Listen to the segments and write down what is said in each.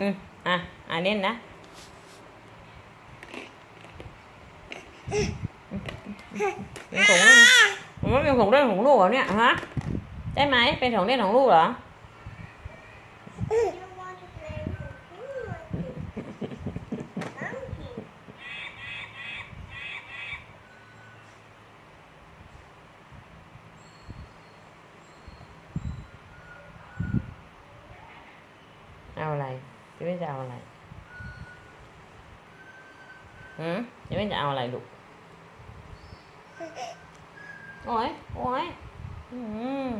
อืมอะ อะเล่นนะเป็นของเล่นผมว่าเป็นของเล่นของลูกเหรอเนี่ยฮะใช่ไหมเป็นของเล่นของลูกเหรอ เอาอะไรจะไม่จะเอาอะไรหืมจะไม่จะเอาอะไรลูก โอ้ย โอ้ย อืม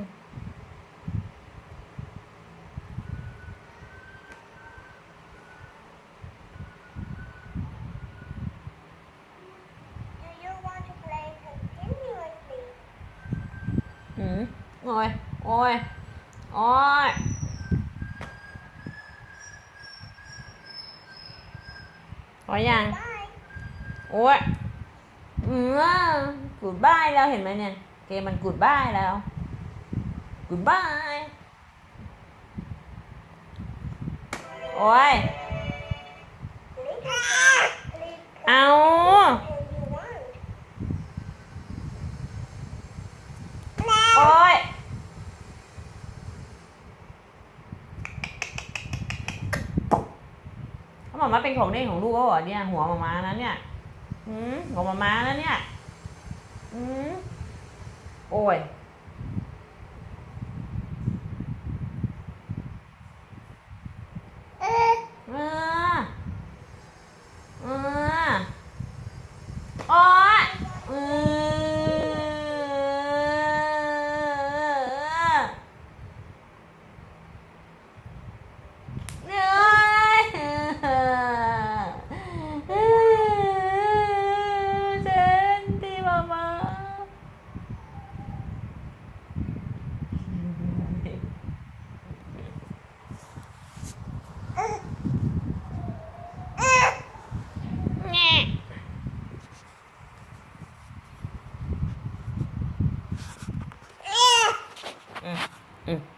Do you want to play continuously? อืมโอ้ย โอ้ย โอ้ย พอยังโอ้ยอืมกูดบายแล้วเห็นไหมเนี่ย เกมมันกูดบายแล้วกูดบายโอ้ย Please, please เอา play you want. โอ้ย เขาบอกว่าเป็นของเล่นของลูกเขาเหรอเนี่ย หัวหมามาแล้วเนี่ยอืมหัวหมามาแล้วเนี่ยอืมโอ้ย Uh, เออเออโอ้ยเออเจนที่มามา แง่ อืมอืม